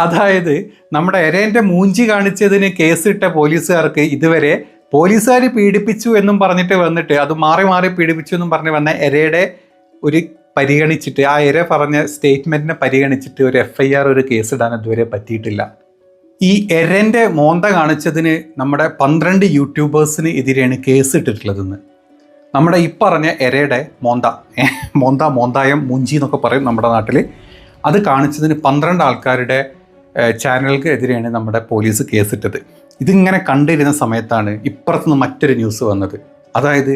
അതായത് നമ്മുടെ എരേന്റെ മൂഞ്ചി കാണിച്ചതിന് കേസിട്ട പോലീസുകാർക്ക് ഇതുവരെ പോലീസുകാർ പീഡിപ്പിച്ചു എന്നും പറഞ്ഞിട്ട് വന്നിട്ട് അത് മാറി മാറി പീഡിപ്പിച്ചു എന്നും പറഞ്ഞ് വന്ന എരയുടെ ഒരു പരിഗണിച്ചിട്ട് ആ എര പറഞ്ഞ സ്റ്റേറ്റ്മെന്റിനെ പരിഗണിച്ചിട്ട് ഒരു എഫ് ഐ ആർ ഒരു കേസ് ഇടാൻ ഇതുവരെ പറ്റിയിട്ടില്ല. ഈ എരന്റെ മോന്ത കാണിച്ചതിന് നമ്മുടെ പന്ത്രണ്ട് യൂട്യൂബേഴ്സിന് എതിരെയാണ് കേസ് ഇട്ടിട്ടുള്ളതെന്ന്. നമ്മുടെ ഈ പറഞ്ഞ എരയുടെ മോന്ത മോന്ത മോന്തായം മുഞ്ചി എന്നൊക്കെ പറയും നമ്മുടെ നാട്ടിൽ അത് കാണിച്ചതിന് പന്ത്രണ്ട് ആൾക്കാരുടെ ചാനലുകൾക്ക് എതിരെയാണ് നമ്മുടെ പോലീസ് കേസിട്ടത്. ഇതിങ്ങനെ കണ്ടിരുന്ന സമയത്താണ് ഇപ്പുറത്തുനിന്ന് മറ്റൊരു ന്യൂസ് വന്നത്. അതായത്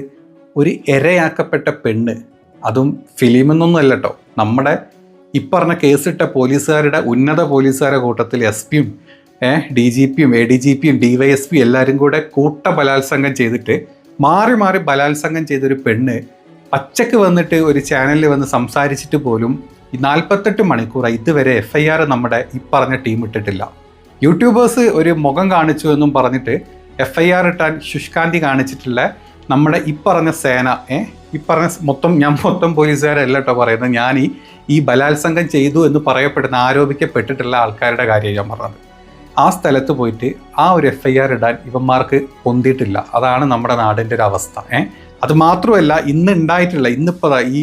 ഒരു ഇരയാക്കപ്പെട്ട പെണ്ണ് അതും ഫിലിമെന്നൊന്നും അല്ല കേട്ടോ നമ്മുടെ ഇപ്പറഞ്ഞ കേസിട്ട പോലീസുകാരുടെ ഉന്നത പോലീസുകാരുടെ കൂട്ടത്തിൽ എസ് പിയും ഡി ജി പിയും എ ഡി ജി പിയും ഡി വൈ എസ് പി എല്ലാവരും കൂടെ കൂട്ട ബലാത്സംഗം ചെയ്തിട്ട് മാറി മാറി ബലാത്സംഗം ചെയ്തൊരു പെണ്ണ് പച്ചക്ക് വന്നിട്ട് ഒരു ചാനലിൽ വന്ന് സംസാരിച്ചിട്ട് പോലും ഈ നാൽപ്പത്തെട്ട് മണിക്കൂറായി ഇതുവരെ എഫ് ഐ ആർ നമ്മുടെ ഈ പറഞ്ഞ ടീം ഇട്ടിട്ടില്ല. യൂട്യൂബേഴ്സ് ഒരു മുഖം കാണിച്ചു എന്നും പറഞ്ഞിട്ട് എഫ് ഐ ആർ ഇട്ടാൻ ശുഷ്കാന്തി കാണിച്ചിട്ടുള്ള നമ്മുടെ ഈ പറഞ്ഞ സേന ഏ? ഈ പറഞ്ഞ മൊത്തം ഞാൻ മൊത്തം പോലീസുകാരല്ല കേട്ടോ പറയുന്നത്. ഞാൻ ഈ ഈ ബലാത്സംഗം ചെയ്തു എന്ന് പറയപ്പെടുന്ന ആരോപിക്കപ്പെട്ടിട്ടുള്ള ആൾക്കാരുടെ കാര്യം ഞാൻ പറഞ്ഞത്. ആ സ്ഥലത്ത് പോയിട്ട് ആ ഒരു എഫ് ഐ ആർ ഇടാൻ ഇവന്മാർക്ക് പൊന്തിയിട്ടില്ല. അതാണ് നമ്മുടെ നാടിന്റെ ഒരു അവസ്ഥ ഏ? അത് മാത്രമല്ല ഇന്ന് ഉണ്ടായിട്ടുള്ള ഇന്നിപ്പോൾ ഈ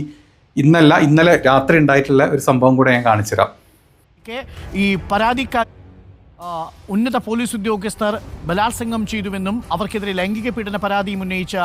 ഇന്നല്ല ഇന്നലെ രാത്രി ഉണ്ടായിട്ടുള്ള ഒരു സംഭവം കൂടെ ഞാൻ കാണിച്ചു തരാം ഈ പരാതിക്കാർ ഉന്നത പോലീസ് ഉദ്യോഗസ്ഥർ ബലാത്സംഗം ചെയ്തുവെന്നും അവർക്കെതിരെ ലൈംഗിക പീഡന പരാതിയും ഉന്നയിച്ച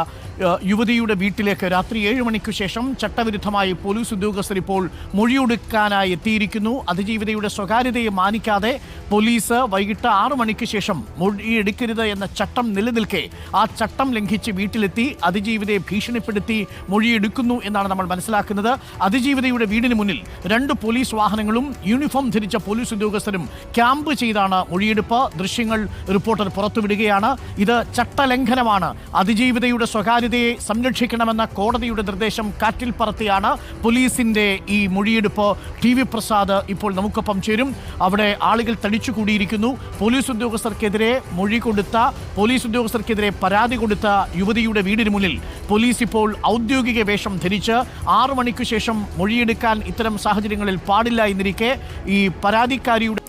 യുവതിയുടെ വീട്ടിലേക്ക് രാത്രി ഏഴ് മണിക്ക് ശേഷം ചട്ടവിരുദ്ധമായി പോലീസ് ഉദ്യോഗസ്ഥർ ഇപ്പോൾ മൊഴിയൊടുക്കാനായി എത്തിയിരിക്കുന്നു. അതിജീവിതയുടെ സ്വകാര്യതയെ മാനിക്കാതെ പോലീസ് വൈകിട്ട് ആറു മണിക്ക് ശേഷം മൊഴിയെടുക്കരുത് എന്ന ചട്ടം നിലനിൽക്കെ ആ ചട്ടം ലംഘിച്ച് വീട്ടിലെത്തി അതിജീവിതയെ ഭീഷണിപ്പെടുത്തി മൊഴിയെടുക്കുന്നു എന്നാണ് നമ്മൾ മനസ്സിലാക്കുന്നത്. അതിജീവിതയുടെ വീടിന് മുന്നിൽ രണ്ട് പോലീസ് വാഹനങ്ങളും യൂണിഫോം ധരിച്ച പോലീസ് ഉദ്യോഗസ്ഥരും ക്യാമ്പ് ചെയ്താണ് മൊഴിയെടുപ്പ് ദൃശ്യങ്ങൾ റിപ്പോർട്ടർ പുറത്തുവിടുകയാണ്. ഇത് ചട്ടലംഘനമാണ്. അതിജീവിതയുടെ സ്വകാര്യതയെ സംരക്ഷിക്കണമെന്ന കോടതിയുടെ നിർദ്ദേശം കാറ്റിൽ പറത്തിയാണ് പോലീസിന്റെ ഈ മൊഴിയെടുപ്പ്. ടി വി പ്രസാദ് ഇപ്പോൾ നമുക്കൊപ്പം ചേരും. അവിടെ ആളുകൾ തടിച്ചുകൂടിയിരിക്കുന്നു. പോലീസ് ഉദ്യോഗസ്ഥർക്കെതിരെ മൊഴി കൊടുത്ത പോലീസ് ഉദ്യോഗസ്ഥർക്കെതിരെ പരാതി കൊടുത്ത യുവതിയുടെ വീടിന് മുന്നിൽ പോലീസ് ഇപ്പോൾ ഔദ്യോഗിക വേഷം ധരിച്ച് ആറു മണിക്ക് ശേഷം മൊഴിയെടുക്കാൻ ഇത്തരം സാഹചര്യങ്ങളിൽ പാടില്ല എന്നിരിക്കെ ഈ പരാതിക്കാരിയുടെ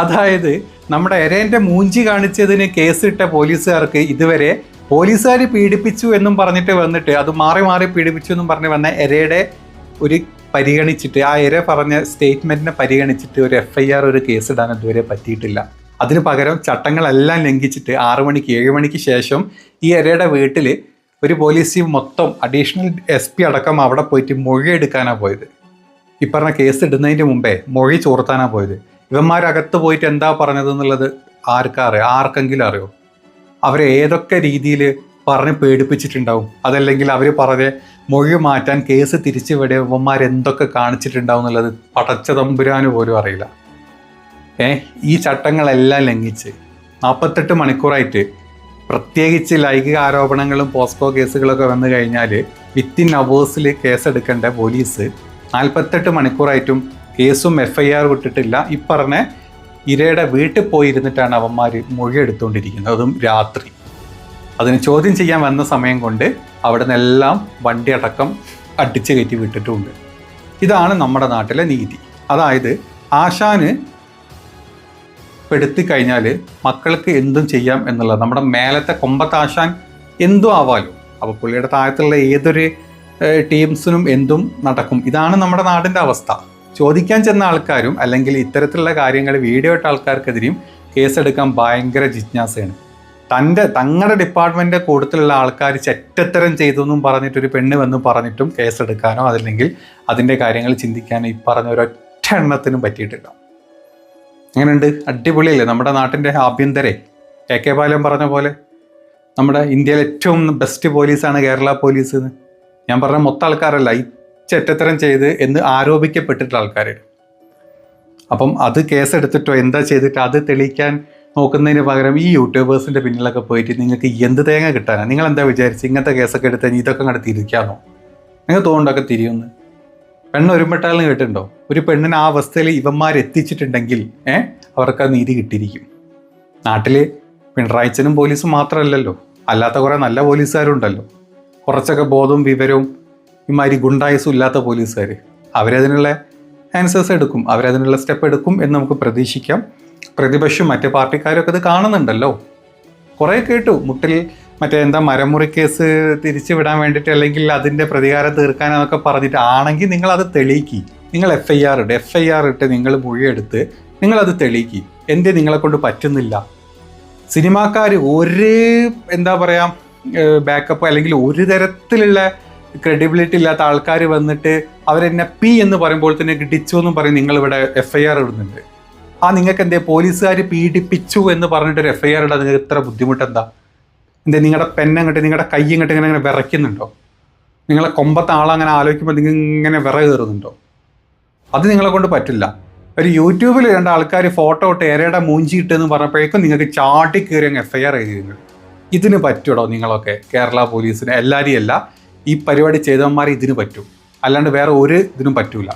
അതായത് നമ്മുടെ എരേന്റെ മൂഞ്ചി കാണിച്ചതിന് കേസിട്ട പോലീസുകാർക്ക് ഇതുവരെ പോലീസുകാർ പീഡിപ്പിച്ചു എന്നും പറഞ്ഞിട്ട് വന്നിട്ട് അത് മാറി മാറി പീഡിപ്പിച്ചു എന്നും പറഞ്ഞ് വന്ന എരയുടെ ഒരു പരിഗണിച്ചിട്ട് ആ എര പറഞ്ഞ സ്റ്റേറ്റ്മെന്റിനെ പരിഗണിച്ചിട്ട് ഒരു എഫ് ഐ ആർ ഒരു കേസ് ഇടാൻ ഇതുവരെ പറ്റിയിട്ടില്ല. അതിന് പകരം ചട്ടങ്ങളെല്ലാം ലംഘിച്ചിട്ട് ആറു മണിക്ക് ഏഴ് മണിക്ക് ശേഷം ഈ എരയുടെ വീട്ടിൽ ഒരു പോലീസ് മൊത്തം അഡീഷണൽ എസ് പി അടക്കം അവിടെ പോയിട്ട് മൊഴി എടുക്കാനാണ് പോയത്. ഈ പറഞ്ഞ കേസ് ഇടുന്നതിന് മുമ്പേ മൊഴി ചോർത്താനാണ് പോയത്. ഇവന്മാരകത്ത് പോയിട്ട് എന്താ പറഞ്ഞത് എന്നുള്ളത് ആർക്കാ അറിയാം? ആർക്കെങ്കിലും അറിയോ? അവരെ ഏതൊക്കെ രീതിയിൽ പറഞ്ഞ് പേടിപ്പിച്ചിട്ടുണ്ടാവും? അതല്ലെങ്കിൽ അവർ പറഞ്ഞ് മൊഴി മാറ്റാൻ കേസ് തിരിച്ചു വിടെ ഇവന്മാർ എന്തൊക്കെ കാണിച്ചിട്ടുണ്ടാവും എന്നുള്ളത് പടച്ച തമ്പുരാന് പോലും അറിയില്ല. ഏ ഈ ചട്ടങ്ങളെല്ലാം ലംഘിച്ച് നാൽപ്പത്തെട്ട് മണിക്കൂറായിട്ട് പ്രത്യേകിച്ച് ലൈംഗിക ആരോപണങ്ങളും പോസ്കോ കേസുകളൊക്കെ വന്നു കഴിഞ്ഞാൽ വിത്തിൻ അവേഴ്സിൽ കേസെടുക്കേണ്ട പോലീസ് നാൽപ്പത്തെട്ട് മണിക്കൂറായിട്ടും കേസും എഫ് ഐ ആർ വിട്ടിട്ടില്ല. ഈ പറഞ്ഞ ഇരയുടെ വീട്ടിൽ പോയിരുന്നിട്ടാണ് അവന്മാർ മൊഴി എടുത്തുകൊണ്ടിരിക്കുന്നത് അതും രാത്രി. അതിന് ചോദ്യം ചെയ്യാൻ വന്ന സമയം കൊണ്ട് അവിടെ നിന്നെല്ലാം വണ്ടി അടക്കം അടിച്ചു കയറ്റി വിട്ടിട്ടുണ്ട്. ഇതാണ് നമ്മുടെ നാട്ടിലെ നീതി. അതായത് ആശാന് പെടുത്തി കഴിഞ്ഞാൽ മക്കൾക്ക് എന്തും ചെയ്യാം എന്നുള്ളത്. നമ്മുടെ മേലത്തെ കൊമ്പത്ത് ആശാൻ എന്തും ആവാലും. അപ്പോൾ പുള്ളിയുടെ താഴത്തുള്ള ഏതൊരു ടീംസിനും എന്തും നടക്കും. ഇതാണ് നമ്മുടെ നാടിന്റെ അവസ്ഥ. ചോദിക്കാൻ ചെന്ന ആൾക്കാരും അല്ലെങ്കിൽ ഇത്തരത്തിലുള്ള കാര്യങ്ങൾ വീഡിയോ ഇട്ട ആൾക്കാർക്കെതിരെയും കേസെടുക്കാൻ ഭയങ്കര ജിജ്ഞാസയാണ്. തന്റെ തങ്ങളുടെ ഡിപ്പാർട്ട്മെന്റിന്റെ കൂട്ടത്തിലുള്ള ആൾക്കാർ ചെറ്റത്തരം ചെയ്തു എന്നും പറഞ്ഞിട്ട് ഒരു പെണ്ണ് വന്ന് പറഞ്ഞിട്ടും കേസെടുക്കാനോ അതല്ലെങ്കിൽ അതിന്റെ കാര്യങ്ങൾ ചിന്തിക്കാനോ ഈ പറഞ്ഞ ഒരൊറ്റ എണ്ണത്തിനും പറ്റിയിട്ടില്ല. അങ്ങനെയുണ്ട് അടിപൊളിയല്ലേ? നമ്മുടെ നാട്ടിന്റെ ആഭ്യന്തരെ. എ കെ ബാലൻ പറഞ്ഞ പോലെ നമ്മുടെ ഇന്ത്യയിലെ ഏറ്റവും ബെസ്റ്റ് പോലീസാണ് കേരള പോലീസ് എന്ന് ഞാൻ പറഞ്ഞ മൊത്തം ആൾക്കാരല്ല. ഈ ചെറ്റത്തരം ചെയ്ത് എന്ന് ആരോപിക്കപ്പെട്ടിട്ടുള്ള ആൾക്കാർ അപ്പം അത് കേസെടുത്തിട്ടോ എന്താ ചെയ്തിട്ട് അത് തെളിയിക്കാൻ നോക്കുന്നതിന് പകരം ഈ യൂട്യൂബേഴ്സിന്റെ പിന്നിലൊക്കെ പോയിട്ട് നിങ്ങൾക്ക് എന്ത് തേങ്ങ കിട്ടാനാണ് നിങ്ങൾ എന്താ വിചാരിച്ച് ഇങ്ങനത്തെ കേസൊക്കെ എടുത്ത് കഴിഞ്ഞാൽ ഇതൊക്കെ അങ്ങോട്ട് തിരിക്കാമോ നിങ്ങൾ തോന്നുണ്ടൊക്കെ തിരിയുമെന്ന് പെണ്ണ് ഒരുമ്പെട്ടാലും കേട്ടിട്ടുണ്ടോ? ഒരു പെണ്ണിനെ ആ അവസ്ഥയിൽ ഇവന്മാർ എത്തിച്ചിട്ടുണ്ടെങ്കിൽ ഏഹ് അവർക്ക് ആ നീതി കിട്ടിയിരിക്കും. നാട്ടിൽ പിണറായിച്ചനും പോലീസും മാത്രമല്ലല്ലോ അല്ലാത്ത കുറേ നല്ല പോലീസുകാരുണ്ടല്ലോ. കുറച്ചൊക്കെ ബോധവും വിവരവും ഇമാതിരി ഗുണ്ടായസും ഇല്ലാത്ത പോലീസുകാർ അവരതിനുള്ള ആൻസേഴ്സ് എടുക്കും അവരതിനുള്ള സ്റ്റെപ്പ് എടുക്കും എന്ന് നമുക്ക് പ്രതീക്ഷിക്കാം. പ്രതിപക്ഷവും മറ്റു പാർട്ടിക്കാരൊക്കെ ഇത് കാണുന്നുണ്ടല്ലോ. കുറേ കേട്ടു മുട്ടിൽ മറ്റേ എന്താ മരമുറി കേസ് തിരിച്ചു വിടാൻ വേണ്ടിയിട്ട് അല്ലെങ്കിൽ അതിന്റെ പ്രതികാരം തീർക്കാനെന്നൊക്കെ പറഞ്ഞിട്ട് ആണെങ്കിൽ നിങ്ങൾ അത് തെളിയിക്കി. നിങ്ങൾ എഫ് ഐ ആർ ഇട്ട് എഫ് ഐ ആർ ഇട്ട് നിങ്ങൾ മൊഴിയെടുത്ത് നിങ്ങളത് തെളിയിക്കി. എന്തേ നിങ്ങളെ കൊണ്ട് പറ്റുന്നില്ല. സിനിമാക്കാർ ഒരു എന്താ പറയുക ബാക്കപ്പ് അല്ലെങ്കിൽ ഒരു തരത്തിലുള്ള ക്രെഡിബിലിറ്റി ഇല്ലാത്ത ആൾക്കാർ വന്നിട്ട് അവരെന്നെ പി എന്ന് പറയുമ്പോൾ തന്നെ ഡിച്ചു എന്നും പറയും. നിങ്ങളിവിടെ എഫ് ഐ ആർ ഇടുന്നുണ്ട്. ആ നിങ്ങൾക്ക് എന്തേ പോലീസുകാർ പീഡിപ്പിച്ചു എന്ന് പറഞ്ഞിട്ട് ഒരു എഫ് ഐ ആർ ഇടാൻ നിങ്ങൾക്ക് ഇത്ര ബുദ്ധിമുട്ടെന്താ? എന്തേ നിങ്ങളുടെ പെന്നങ്ങോട്ട് നിങ്ങളുടെ കൈ ഇങ്ങോട്ട് ഇങ്ങനെ ഇങ്ങനെ വിറയ്ക്കുന്നുണ്ടോ? നിങ്ങളെ കൊമ്പത്തെ ആളങ്ങനെ ആലോചിക്കുമ്പോൾ നിങ്ങൾ ഇങ്ങനെ വിറ കയറുന്നുണ്ടോ? അത് നിങ്ങളെ കൊണ്ട് പറ്റില്ല. ഒരു യൂട്യൂബിൽ രണ്ട് ആൾക്കാർ ഫോട്ടോ ഇട്ട് എരയുടെ മൂഞ്ചി ഇട്ടെന്ന് പറഞ്ഞപ്പോഴേക്കും നിങ്ങൾക്ക് ചാട്ടി കയറി അങ്ങ് എഫ് ഐ ആർ എഴുതി ഇതിന് പറ്റുമോ നിങ്ങളൊക്കെ? കേരള പോലീസിന്? എല്ലാവരെയും അല്ല. ഈ പരിപാടി ചെയ്തവന്മാർ ഇതിന് പറ്റും. അല്ലാണ്ട് വേറെ ഒരു ഇതിനും പറ്റൂല.